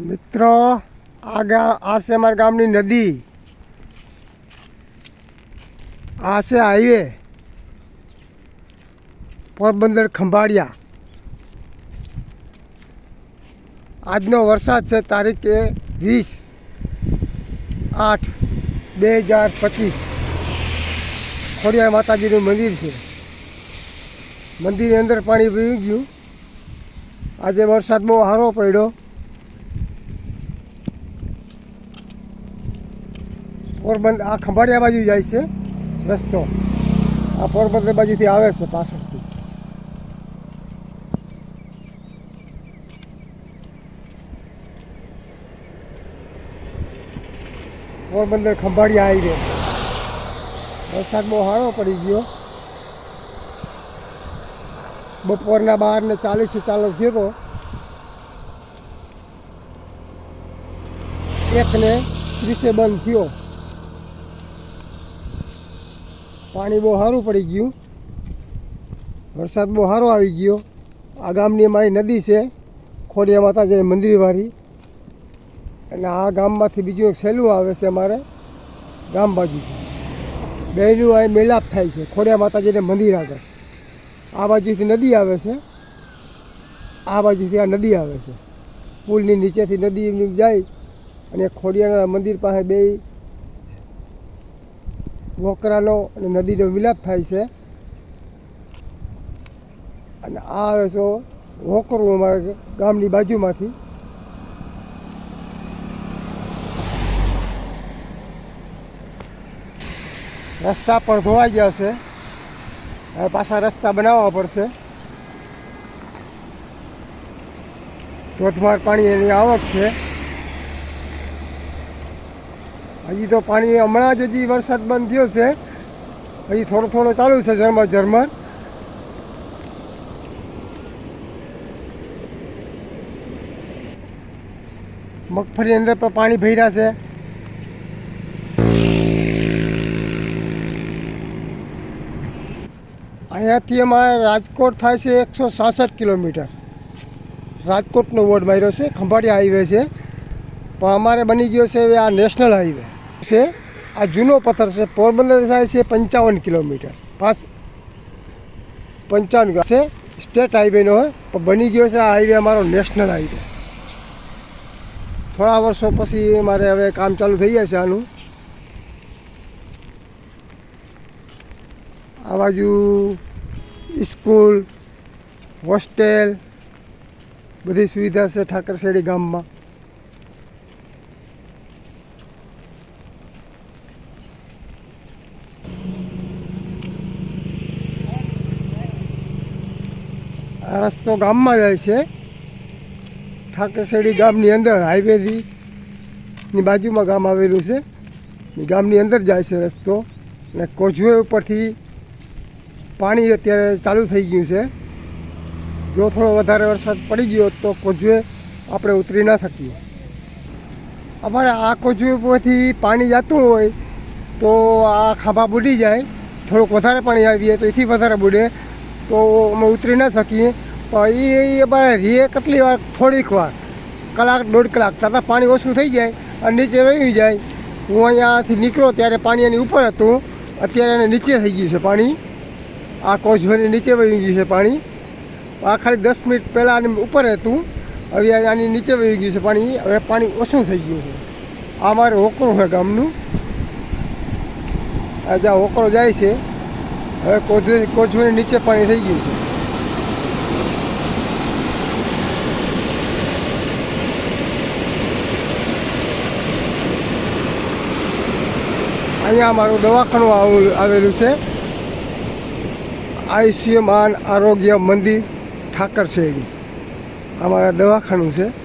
મિત્રો, આ ગા, આ અમારા ગામની નદી. આ છે હાઈવે. પોરબંદર ખંભાળિયા. આજનો વરસાદ છે તારીખે વીસ આઠ બે હજાર પચીસ. ખોડિયાર માતાજીનું મંદિર છે. મંદિરની અંદર પાણી પીવી ગયું આજે વરસાદ બહુ સારો પડ્યો. પોરબંદર આ ખંભાળિયા બાજુ જાય છે રસ્તો. આ પોરબંદર બાજુથી આવે છે પાછળથી. પોરબંદર ખંભાળિયા હાઈવે. વરસાદ બહુ સારો પડી ગયો. બપોરના બાર ને ચાલીસ ચાલુ થયો હતો એકને ત્રીસે બંધ થયો. પાણી બહુ સારું પડી ગયું. વરસાદ બહુ સારો આવી ગયો. આ ગામની અમારી નદી છે, ખોડિયા માતાજી મંદિરવાળી અને આ ગામમાંથી બીજું એક સહેલું આવે છે અમારે, ગામ બાજુથી બેનું અહીં મેલાપ થાય છે, ખોડિયા માતાજીને મંદિર આગળ. આ બાજુથી નદી આવે છે. આ બાજુથી આ નદી આવે છે. પુલની નીચેથી નદી જાય અને ખોડિયાના મંદિર પાસે બે વોકરાનો અને નદીનો વિલાપ થાય છે. અને આ આવે છે વોકરું અમારા ગામની બાજુમાંથી. રસ્તા પણ ધોવાઈ ગયા છે. હવે પાછા રસ્તા બનાવવા પડશે. ધોધમાર પાણી એની આવક છે. હજી તો પાણી હમણાં જ હજી વરસાદ બંધ થયો છે. હજી થોડો થોડો ચાલુ છે ઝરમર ઝરમર. મગફળી અંદર પણ પાણી ભર્યા છે. અહીંયાથી અમારે રાજકોટ થાય છે એકસો સાસઠ કિલોમીટર. રાજકોટનો વોર્ડ માર્યો છે, ખંભાળિયા હાઈવે છે. પણ અમારે બની ગયો છે આ નેશનલ હાઈવે. છે. આ જૂનો પથ્થર છે. પોરબંદર થાય છે પંચાવન કિલોમીટર. પાસ પંચાવન છે. સ્ટેટ હાઈવેનો હોય બની ગયો છે આ હાઈવે અમારો નેશનલ હાઈવે. થોડા વર્ષો પછી મારે હવે કામ ચાલુ થઈ જશે આનું. આ બાજુ સ્કૂલ, હોસ્ટેલ, બધી સુવિધા છે ઠાકરશેડી ગામમાં. આ રસ્તો ગામમાં જાય છે. ઠાકરસેડી ગામની અંદર હાઈવેથી ની બાજુમાં ગામ આવેલું છે. ગામની અંદર જાય છે રસ્તો. અને કોઝવે ઉપરથી પાણી અત્યારે ચાલુ થઈ ગયું છે. જો થોડો વધારે વરસાદ પડી ગયો તો કોઝવે આપણે ઉતરી ના શકીએ. અમારે આ કોઝવે ઉપરથી પાણી જતું હોય તો આ ખાભા બુડી જાય. થોડુંક વધારે પાણી આવી જાય તો એથી વધારે બુડે. તો અમે ઉતરી ના શકીએ. પણ એ અમારે રીએ કેટલી વાર? થોડીક વાર. કલાક, દોઢ કલાક. તથા પાણી ઓછું થઈ જાય અને નીચે વહી જાય. હું અહીંયાથી નીકળો ત્યારે પાણી એની ઉપર હતું. અત્યારે એને નીચે થઈ ગયું છે પાણી. આ કોઝવેની નીચે વહી ગયું છે પાણી. આ ખાલી દસ મિનિટ પહેલાં આની ઉપર હતું. હવે આની નીચે વહી ગયું છે પાણી. હવે પાણી ઓછું થઈ ગયું છે. આ મારે હોકરું છે ગામનું. આ જ્યાં હોકરો જાય છે હવે કોચવી કોઝવેની નીચે પાણી થઈ ગયું છે. અહીંયા મારું દવાખાનું આવેલું છે. આયુષ્યમાન આરોગ્ય મંદિર ઠાકર શેરડી. અમારા દવાખાનું છે.